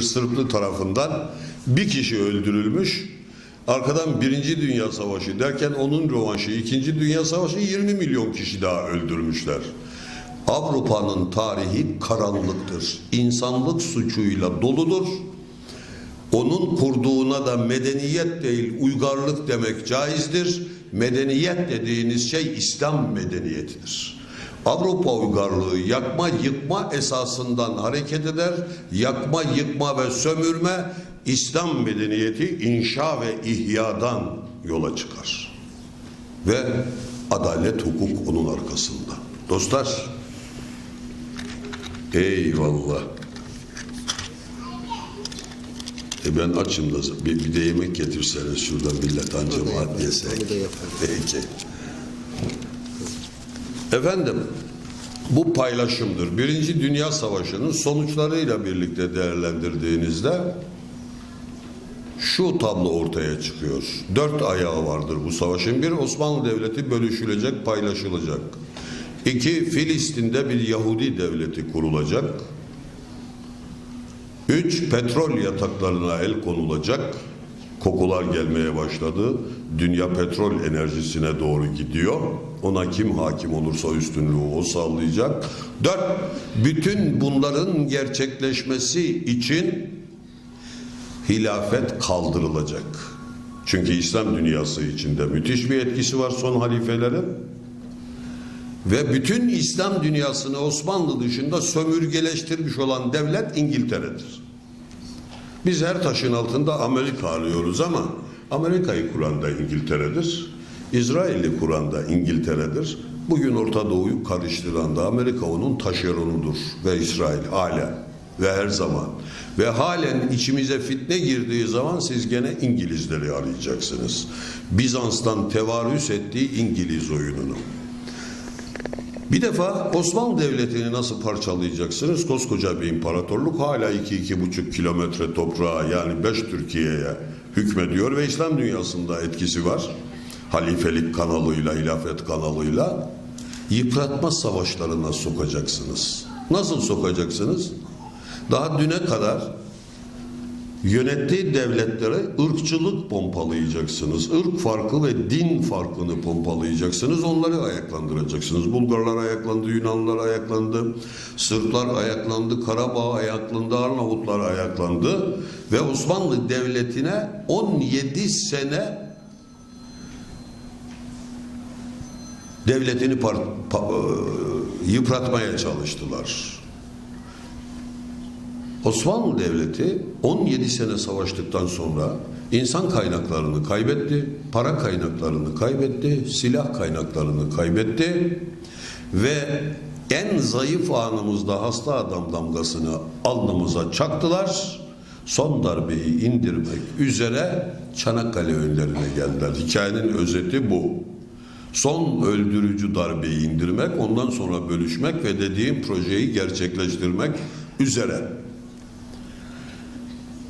Sırplı tarafından bir kişi öldürülmüş. Arkadan Birinci Dünya Savaşı derken onun rövanşı İkinci Dünya Savaşı 20 milyon kişi daha öldürmüşler. Avrupa'nın tarihi karanlıktır. İnsanlık suçuyla doludur. Onun kurduğuna da medeniyet değil uygarlık demek caizdir. Medeniyet dediğiniz şey İslam medeniyetidir. Avrupa uygarlığı yakma yıkma esasından hareket eder. Yakma yıkma ve sömürme İslam medeniyeti inşa ve ihyadan yola çıkar. Ve adalet hukuk onun arkasında. Dostlar eyvallah. E ben açım da bir, bir de yemek getirseniz şurada millet anca cemaat yesek. Peki. Efendim bu paylaşımdır. Birinci Dünya Savaşı'nın sonuçlarıyla birlikte değerlendirdiğinizde şu tablo ortaya çıkıyor. Dört ayağı vardır bu savaşın. Bir Osmanlı Devleti bölüşülecek, paylaşılacak. İki Filistin'de bir Yahudi devleti kurulacak. Üç, petrol yataklarına el konulacak. Kokular gelmeye başladı. Dünya petrol enerjisine doğru gidiyor. Ona kim hakim olursa üstünlüğü o sağlayacak. Dört, bütün bunların gerçekleşmesi için hilafet kaldırılacak. Çünkü İslam dünyası içinde müthiş bir etkisi var son halifelerin. Ve bütün İslam dünyasını Osmanlı dışında sömürgeleştirmiş olan devlet İngiltere'dir. Biz her taşın altında Amerika arıyoruz ama Amerika'yı kuran da İngiltere'dir. İsrail'i kuran da İngiltere'dir. Bugün Orta Doğu'yu karıştıran da Amerika onun taşeronudur ve İsrail hala ve her zaman. Ve halen içimize fitne girdiği zaman siz gene İngilizleri arayacaksınız. Bizans'tan tevarüs ettiği İngiliz oyununu. Bir defa Osmanlı Devleti'ni nasıl parçalayacaksınız? Koskoca bir imparatorluk hala 2-2,5 kilometre toprağa yani 5 Türkiye'ye hükmediyor ve İslam dünyasında etkisi var. Halifelik kanalıyla, hilafet kanalıyla yıpratma savaşlarına sokacaksınız. Nasıl sokacaksınız? Daha düne kadar yönettiği devletlere ırkçılık pompalayacaksınız. Irk farkı ve din farkını pompalayacaksınız. Onları ayaklandıracaksınız. Bulgarlar ayaklandı, Yunanlılar ayaklandı, Sırplar ayaklandı, Karabağ ayaklandı, Arnavutlar ayaklandı ve Osmanlı Devleti'ne 17 sene devletini e, yıpratmaya çalıştılar. Osmanlı Devleti 17 sene savaştıktan sonra insan kaynaklarını kaybetti, para kaynaklarını kaybetti, silah kaynaklarını kaybetti ve en zayıf anımızda hasta adam damgasını alnımıza çaktılar. Son darbeyi indirmek üzere Çanakkale önlerine geldiler. Hikayenin özeti bu. Son öldürücü darbeyi indirmek, ondan sonra bölüşmek ve dediğim projeyi gerçekleştirmek üzere.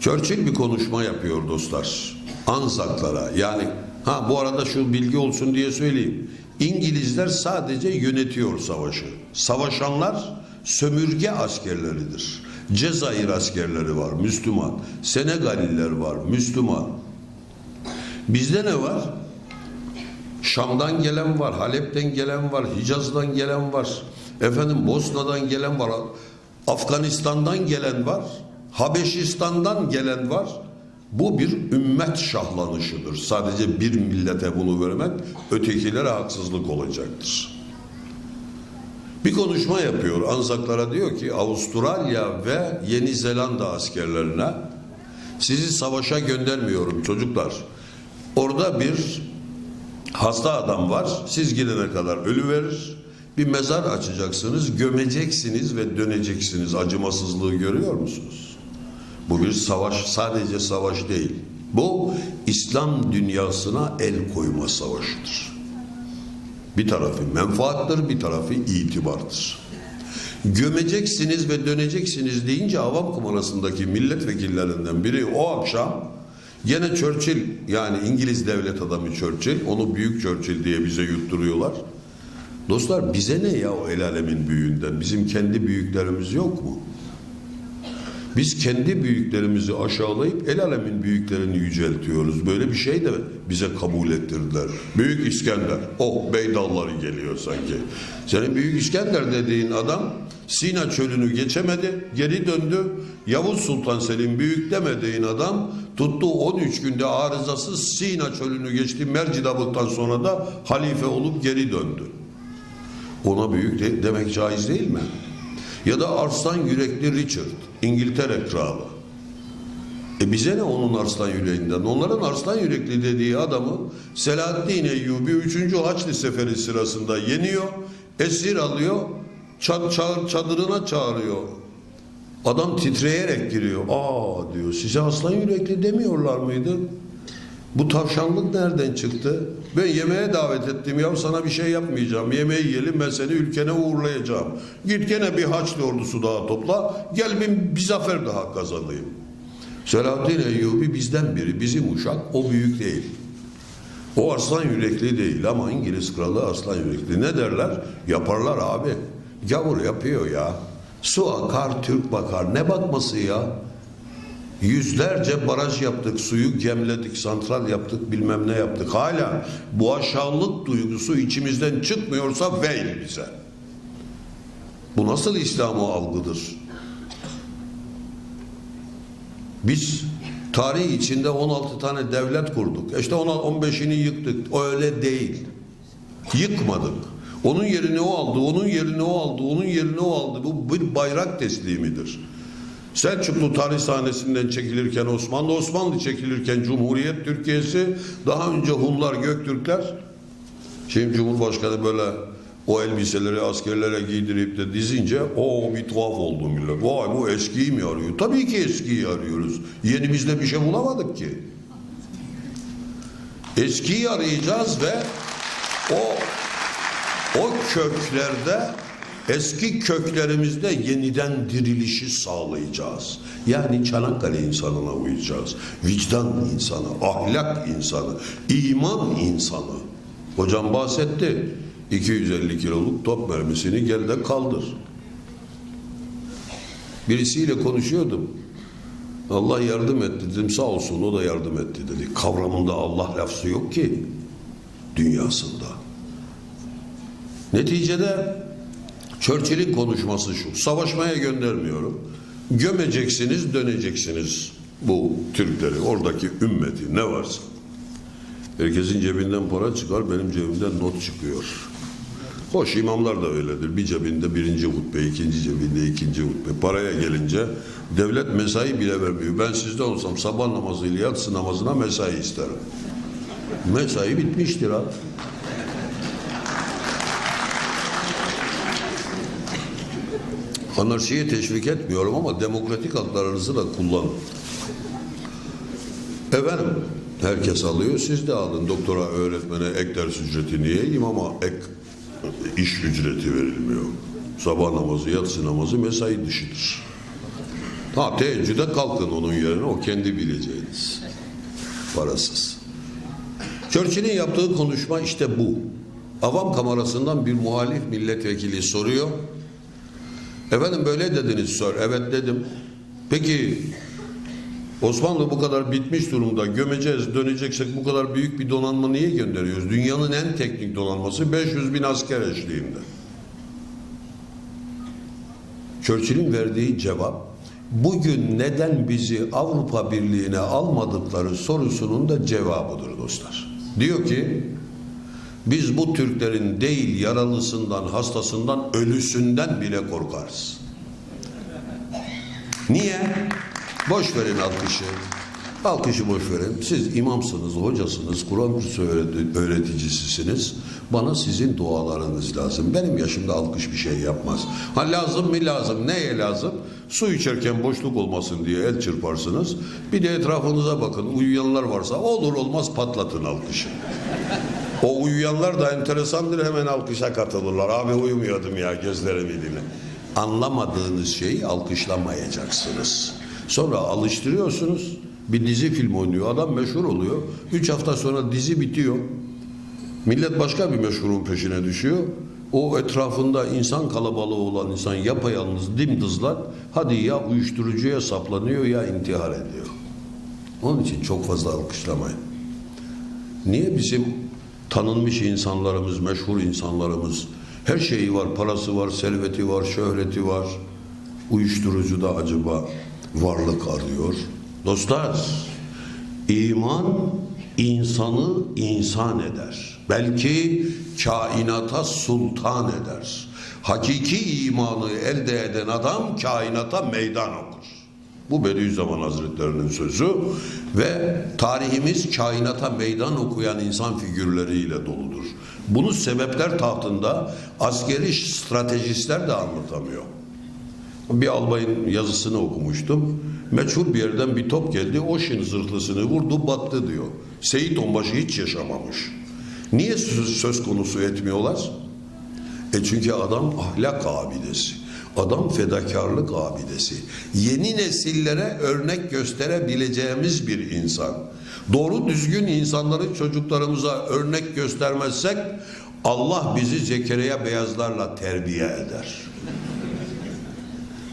Churchill bir konuşma yapıyor dostlar. Anzaklara yani ha bu arada şu bilgi olsun diye söyleyeyim. İngilizler sadece yönetiyor savaşı. Savaşanlar sömürge askerleridir. Cezayir askerleri var Müslüman. Senegaliler var Müslüman. Bizde ne var? Şam'dan gelen var, Halep'ten gelen var, Hicaz'dan gelen var. Efendim Bosna'dan gelen var, Afganistan'dan gelen var. Habeşistan'dan gelen var. Bu bir ümmet şahlanışıdır. Sadece bir millete bunu vermek ötekilere haksızlık olacaktır. Bir konuşma yapıyor. Anzaklara diyor ki Avustralya ve Yeni Zelanda askerlerine sizi savaşa göndermiyorum çocuklar. Orada bir hasta adam var. Siz gidene kadar ölü verir. Bir mezar açacaksınız, gömeceksiniz ve döneceksiniz. Acımasızlığı görüyor musunuz? Bu bir savaş, sadece savaş değil. Bu İslam dünyasına el koyma savaşıdır. Bir tarafı menfaattır, bir tarafı itibardır. Gömeceksiniz ve döneceksiniz deyince avam kumarasındaki milletvekillerinden biri o akşam gene Churchill yani İngiliz devlet adamı Churchill onu büyük Churchill diye bize yutturuyorlar. Dostlar bize ne ya o el alemin büyüğünden? Bizim kendi büyüklerimiz yok mu? Biz kendi büyüklerimizi aşağılayıp el alemin büyüklerini yüceltiyoruz. Böyle bir şey de bize kabul ettirdiler. Büyük İskender. Oh beydalları geliyor sanki. Senin Büyük İskender dediğin adam Sina çölünü geçemedi, geri döndü. Yavuz Sultan Selim büyük demediğin adam tuttu 13 günde arızasız Sina çölünü geçti. Mercidabık'tan sonra da halife olup geri döndü. Ona büyük de, demek caiz değil mi? Ya da arslan yürekli Richard, İngiltere kralı. E bize ne onun arslan yüreğinden? Onların arslan yürekli dediği adamı Selahaddin Eyyubi 3. Haçlı Seferi sırasında yeniyor, esir alıyor, çad, çağır, çadırına çağırıyor. Adam titreyerek giriyor. Aa diyor size aslan yürekli demiyorlar mıydı? Bu tavşanlık nereden çıktı? Ben yemeğe davet ettim ya sana bir şey yapmayacağım. Yemeği yiyelim ben seni ülkene uğurlayacağım. Git gene bir Haçlı ordusu daha topla. Gel bir, bir zafer daha kazanayım. Selahaddin Eyyubi bizden biri. Bizim uşak o büyük değil. O aslan yürekli değil ama İngiliz kralı aslan yürekli. Ne derler? Yaparlar abi. Gavur yapıyor ya. Su akar Türk bakar. Ne bakması ya? Yüzlerce baraj yaptık, suyu gemledik, santral yaptık, bilmem ne yaptık. Hala bu aşağılık duygusu içimizden çıkmıyorsa veil bize. Bu nasıl İslam'ı algıdır? Biz tarih içinde 16 tane devlet kurduk. İşte 15'ini yıktık. Öyle değil. Yıkmadık. Onun yerini o aldı, onun yerini o aldı, onun yerini o aldı. Bu bir bayrak teslimidir. Selçuklu tarih sahnesinden çekilirken Osmanlı, Osmanlı çekilirken Cumhuriyet Türkiye'si, daha önce Hunlar, Göktürkler. Şimdi Cumhurbaşkanı böyle o elbiseleri askerlere giydirip de dizince o bir tuhaf oldu millet. Vay bu eskiyi mi arıyor? Tabii ki eskiyi arıyoruz. Yenimizde bir şey bulamadık ki. Eskiyi arayacağız ve o o köklerde eski köklerimizde yeniden dirilişi sağlayacağız. Yani Çanakkale insanına uyacağız. Vicdan insanı, ahlak insanı, iman insanı. Hocam bahsetti. 250 kiloluk top mermisini gel de kaldır. Birisiyle konuşuyordum. Allah yardım etti dedim sağ olsun o da yardım etti dedi. Kavramında Allah lafzı yok ki dünyasında. Neticede Churchill'in konuşması şu. Savaşmaya göndermiyorum. Gömeceksiniz, döneceksiniz bu Türkleri, oradaki ümmeti ne varsa. Herkesin cebinden para çıkar, benim cebimden not çıkıyor. Hoş imamlar da öyledir. Bir cebinde birinci hutbe, ikinci cebinde ikinci hutbe. Paraya gelince devlet mesai bile vermiyor. Ben sizde olsam sabah namazıyla yatsı namazına mesai isterim. Mesai bitmiştir abi. Anarşiye teşvik etmiyorum ama demokratik haklarınızı da kullanın. Efendim, herkes alıyor, siz de alın. Doktora, öğretmene ek ders ücreti niye? İmama ek iş ücreti verilmiyor. Sabah namazı, yatsı namazı mesai dışıdır. Ha teheccüde kalkın onun yerine, o kendi bileceğiniz. Parasız. Churchill'in yaptığı konuşma işte bu. Avam kamerasından bir muhalif milletvekili soruyor. Efendim böyle dediniz sor. Evet dedim. Peki Osmanlı bu kadar bitmiş durumda gömeceğiz döneceksek bu kadar büyük bir donanma niye gönderiyoruz? Dünyanın en teknik donanması 500 bin asker eşliğinde. Churchill'in verdiği cevap bugün neden bizi Avrupa Birliği'ne almadıkları sorusunun da cevabıdır dostlar. Diyor ki biz bu Türklerin değil yaralısından, hastasından, ölüsünden bile korkarız. Niye? Boş verin alkışı. Alkışı boş verin. Siz imamsınız, hocasınız, Kur'an kursu öğret- öğreticisisiniz. Bana sizin dualarınız lazım. Benim yaşımda alkış bir şey yapmaz. Ha lazım mı lazım? Neye lazım? Su içerken boşluk olmasın diye el çırparsınız. Bir de etrafınıza bakın. Uyuyanlar varsa olur olmaz patlatın alkışı. O uyuyanlar da enteresandır hemen alkışa katılırlar. Abi uyumuyordum ya gözlerimi dinle. Anlamadığınız şeyi alkışlamayacaksınız. Sonra alıştırıyorsunuz. Bir dizi film oynuyor. Adam meşhur oluyor. Üç hafta sonra dizi bitiyor. Millet başka bir meşhurun peşine düşüyor. o etrafında insan kalabalığı olan insan yapayalnız dimdızlar hadi ya uyuşturucuya saplanıyor ya intihar ediyor. Onun için çok fazla alkışlamayın. Niye bizim tanınmış insanlarımız, meşhur insanlarımız her şeyi var, parası var, serveti var, şöhreti var. Uyuşturucuda acaba varlık arıyor. Dostlar, iman insanı insan eder. Belki kainata sultan eder. Hakiki imanı elde eden adam kainata meydan okur. Bu Bediüzzaman Hazretlerinin sözü ve tarihimiz kainata meydan okuyan insan figürleriyle doludur. Bunu sebepler tahtında askeri stratejistler de anlatamıyor. Bir albayın yazısını okumuştum. Meçhul bir yerden bir top geldi. Oşin zırhlısını vurdu battı diyor. Seyit Onbaşı hiç yaşamamış. Niye söz, söz konusu etmiyorlar? E çünkü adam ahlak abidesi. Adam fedakarlık abidesi. Yeni nesillere örnek gösterebileceğimiz bir insan. Doğru düzgün insanları çocuklarımıza örnek göstermezsek Allah bizi Zekeriya beyazlarla terbiye eder.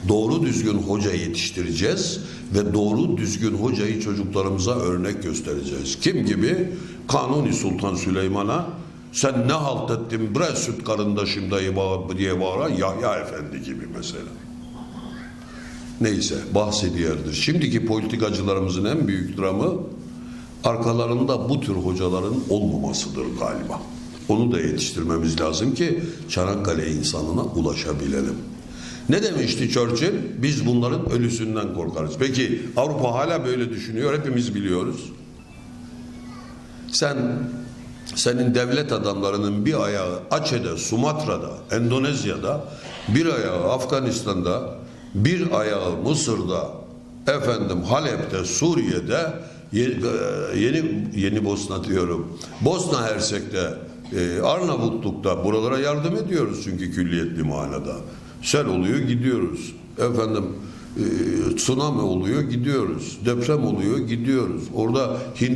Doğru düzgün hoca yetiştireceğiz ve doğru düzgün hocayı çocuklarımıza örnek göstereceğiz. Kim gibi? Kanuni Sultan Süleyman'a sen ne halt ettin bre süt karındaşım dayı diye bağıran Yahya Efendi gibi mesela. Neyse bahsi diğerdir. Şimdiki politikacılarımızın en büyük dramı arkalarında bu tür hocaların olmamasıdır galiba. Onu da yetiştirmemiz lazım ki Çanakkale insanına ulaşabilelim. Ne demişti Churchill? Biz bunların ölüsünden korkarız. Peki Avrupa hala böyle düşünüyor. Hepimiz biliyoruz. Sen senin devlet adamlarının bir ayağı Aceh'de, Sumatra'da, Endonezya'da, bir ayağı Afganistan'da, bir ayağı Mısır'da, efendim Halep'te, Suriye'de, Ye- e, yeni yeni Bosna diyorum. Bosna Hersek'te, e, Arnavutluk'ta buralara yardım ediyoruz çünkü külliyetli manada. Sel oluyor gidiyoruz. Efendim e, tsunami oluyor gidiyoruz. Deprem oluyor gidiyoruz. Orada Hin